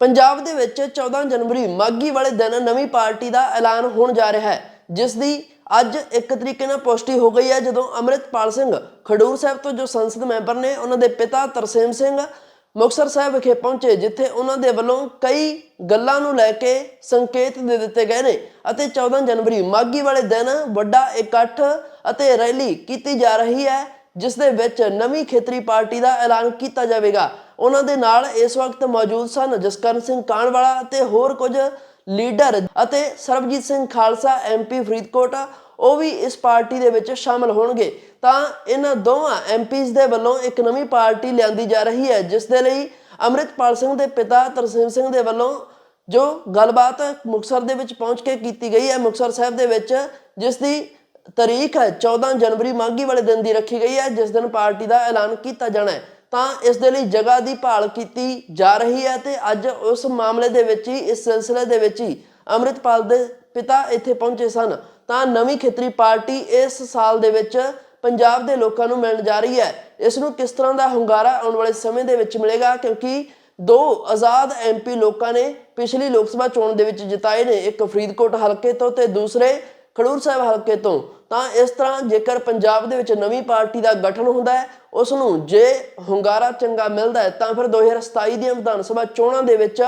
ਪੰਜਾਬ ਦੇ ਵਿੱਚ 14 ਜਨਵਰੀ ਮਾਗੀ ਵਾਲੇ ਦਿਨ ਨਵੀਂ ਪਾਰਟੀ ਦਾ ਐਲਾਨ ਹੋਣ ਜਾ ਰਿਹਾ ਹੈ, ਜਿਸ ਦੀ ਅੱਜ ਇੱਕ ਤਰੀਕੇ ਨਾਲ ਪੁਸ਼ਟੀ ਹੋ ਗਈ ਹੈ, ਜਦੋਂ ਅੰਮ੍ਰਿਤਪਾਲ ਸਿੰਘ ਖਡੂਰ ਸਾਹਿਬ ਤੋਂ ਜੋ ਸੰਸਦ ਮੈਂਬਰ ਨੇ, ਉਹਨਾਂ ਦੇ ਪਿਤਾ ਤਰਸੇਮ ਸਿੰਘ ਮੁਕਤਸਰ ਸਾਹਿਬ ਵਿਖੇ ਪਹੁੰਚੇ, ਜਿੱਥੇ ਉਹਨਾਂ ਦੇ ਵੱਲੋਂ ਕਈ ਗੱਲਾਂ ਨੂੰ ਲੈ ਕੇ ਸੰਕੇਤ ਦੇ ਦਿੱਤੇ ਗਏ ਨੇ ਅਤੇ 14 ਜਨਵਰੀ ਮਾਗੀ ਵਾਲੇ ਦਿਨ ਵੱਡਾ ਇਕੱਠ ਅਤੇ ਰੈਲੀ ਕੀਤੀ ਜਾ ਰਹੀ ਹੈ, ਜਿਸ ਦੇ ਵਿੱਚ ਨਵੀਂ ਖੇਤਰੀ ਪਾਰਟੀ ਦਾ ਐਲਾਨ ਕੀਤਾ ਜਾਵੇਗਾ। ਉਹਨਾਂ ਦੇ ਨਾਲ ਇਸ ਵਕਤ ਮੌਜੂਦ ਸਨ ਜਸਕਰਨ ਸਿੰਘ ਕਾਣਵਾਲਾ ਅਤੇ ਹੋਰ ਕੁਝ ਲੀਡਰ ਅਤੇ ਸਰਬਜੀਤ ਸਿੰਘ ਖਾਲਸਾ ਐਮਪੀ ਫਰੀਦਕੋਟ, ਉਹ ਵੀ ਇਸ ਪਾਰਟੀ ਦੇ ਵਿੱਚ ਸ਼ਾਮਲ ਹੋਣਗੇ। ਤਾਂ ਇਹਨਾਂ ਦੋਵਾਂ ਐਮਪੀਜ਼ ਦੇ ਵੱਲੋਂ ਇੱਕ ਨਵੀਂ ਪਾਰਟੀ ਲਿਆਂਦੀ ਜਾ ਰਹੀ ਹੈ, ਜਿਸ ਦੇ ਲਈ ਅੰਮ੍ਰਿਤਪਾਲ ਸਿੰਘ ਦੇ ਪਿਤਾ ਤਰਸੇਮ ਸਿੰਘ ਦੇ ਵੱਲੋਂ ਜੋ ਗੱਲਬਾਤ ਮੁਕਤਸਰ ਦੇ ਵਿੱਚ ਪਹੁੰਚ ਕੇ ਕੀਤੀ ਗਈ ਹੈ, ਮੁਕਤਸਰ ਸਾਹਿਬ ਦੇ ਵਿੱਚ ਜਿਸ ਦੀ ਤਾਰੀਖ ਹੈ 14 ਜਨਵਰੀ ਮਾਘੀ ਵਾਲੇ ਦਿਨ ਦੀ ਰੱਖੀ ਗਈ ਹੈ, ਜਿਸ ਦਿਨ ਪਾਰਟੀ ਦਾ ਐਲਾਨ ਕੀਤਾ ਜਾਣਾ ਹੈ। ਤਾਂ ਇਸ ਦੇ ਲਈ ਜਗ੍ਹਾ ਦੀ ਭਾਲ ਕੀਤੀ ਜਾ ਰਹੀ ਹੈ ਤੇ ਅੱਜ ਉਸ ਮਾਮਲੇ ਦੇ ਵਿੱਚ ਹੀ, ਇਸ ਸਿਲਸਿਲੇ ਦੇ ਵਿੱਚ ਹੀ ਅੰਮ੍ਰਿਤਪਾਲ ਦੇ ਪਿਤਾ ਇੱਥੇ ਪਹੁੰਚੇ ਸਨ। ਤਾਂ ਨਵੀਂ ਖੇਤਰੀ ਪਾਰਟੀ ਇਸ ਸਾਲ ਦੇ ਵਿੱਚ ਪੰਜਾਬ ਦੇ ਲੋਕਾਂ ਨੂੰ ਮਿਲਣ ਜਾ ਰਹੀ ਹੈ। ਇਸ ਨੂੰ ਕਿਸ ਤਰ੍ਹਾਂ ਦਾ ਹੁੰਗਾਰਾ ਆਉਣ ਵਾਲੇ ਸਮੇਂ ਦੇ ਵਿੱਚ ਮਿਲੇਗਾ? ਕਿਉਂਕਿ ਦੋ ਆਜ਼ਾਦ ਐਮਪੀ ਲੋਕਾਂ ਨੇ ਪਿਛਲੀ ਲੋਕ ਸਭਾ ਚੋਣ ਦੇ ਵਿੱਚ ਜਿਤਾਏ ਨੇ, ਇੱਕ ਫਰੀਦਕੋਟ ਹਲਕੇ ਤੋਂ ਤੇ ਦੂਸਰੇ ਖਡੂਰ ਸਾਹਿਬ ਹਲਕੇ ਤੋਂ। ਤਾਂ ਇਸ ਤਰ੍ਹਾਂ ਜੇਕਰ ਪੰਜਾਬ ਦੇ ਵਿੱਚ ਨਵੀਂ ਪਾਰਟੀ ਦਾ ਗਠਨ ਹੁੰਦਾ ਹੈ ਉਸ ਨੂੰ ਜੇ ਹੁੰਗਾਰਾ ਚੰਗਾ ਮਿਲਦਾ ਹੈ, ਤਾਂ ਫਿਰ 2027 ਦੀਆਂ ਵਿਧਾਨ ਸਭਾ ਚੋਣਾਂ ਦੇ ਵਿੱਚ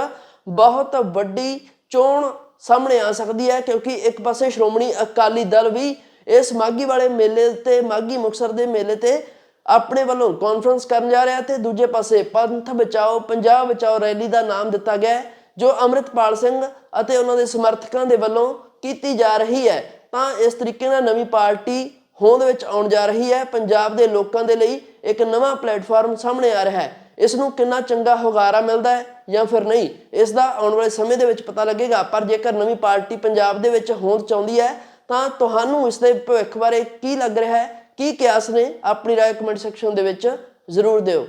ਬਹੁਤ ਵੱਡੀ ਚੋਣ ਸਾਹਮਣੇ ਆ ਸਕਦੀ ਹੈ, ਕਿਉਂਕਿ ਇੱਕ ਪਾਸੇ ਸ਼੍ਰੋਮਣੀ ਅਕਾਲੀ ਦਲ ਵੀ ਇਸ ਮਾਗੀ ਵਾਲੇ ਮੇਲੇ ਤੇ ਮਾਗੀ ਮੁਕਸਰ ਦੇ ਮੇਲੇ ਤੇ ਆਪਣੇ ਵੱਲੋਂ ਕਾਨਫਰੰਸ ਕਰਨ ਜਾ ਰਿਹਾ ਤੇ ਦੂਜੇ ਪਾਸੇ ਪੰਥ ਬਚਾਓ, ਪੰਜਾਬ ਬਚਾਓ ਰੈਲੀ ਦਾ ਨਾਮ ਦਿੱਤਾ ਗਿਆ ਜੋ ਅੰਮ੍ਰਿਤਪਾਲ ਸਿੰਘ ਅਤੇ ਉਹਨਾਂ ਦੇ ਸਮਰਥਕਾਂ ਦੇ ਵੱਲੋਂ ਕੀਤੀ ਜਾ ਰਹੀ ਹੈ। ਤਾਂ ਇਸ ਤਰੀਕੇ ਨਾਲ ਨਵੀਂ ਪਾਰਟੀ ਹੋਂਦ ਵਿੱਚ ਆਉਣ ਜਾ ਰਹੀ ਹੈ, ਪੰਜਾਬ ਦੇ ਲੋਕਾਂ ਦੇ ਲਈ ਇੱਕ ਨਵਾਂ ਪਲੇਟਫਾਰਮ ਸਾਹਮਣੇ ਆ ਰਿਹਾ ਹੈ। ਇਸ ਨੂੰ ਕਿੰਨਾ ਚੰਗਾ ਹੁਗਾਰਾ ਮਿਲਦਾ ਹੈ ਜਾਂ ਫਿਰ ਨਹੀਂ, ਇਸ ਦਾ ਆਉਣ ਵਾਲੇ ਸਮੇਂ ਦੇ ਵਿੱਚ ਪਤਾ ਲੱਗੇਗਾ। ਪਰ ਜੇਕਰ ਨਵੀਂ ਪਾਰਟੀ ਪੰਜਾਬ ਦੇ ਵਿੱਚ ਹੋਂਦ ਚਾਹੁੰਦੀ ਹੈ, ਤਾਂ ਤੁਹਾਨੂੰ ਇਸ ਦੇ ਭਵਿੱਖ ਬਾਰੇ ਕੀ ਲੱਗ ਰਿਹਾ ਹੈ, ਕੀ ਕਿਆਸ ਨੇ, ਆਪਣੀ ਰਾਏ ਕਮੈਂਟ ਸੈਕਸ਼ਨ ਦੇ ਵਿੱਚ ਜ਼ਰੂਰ ਦਿਓ।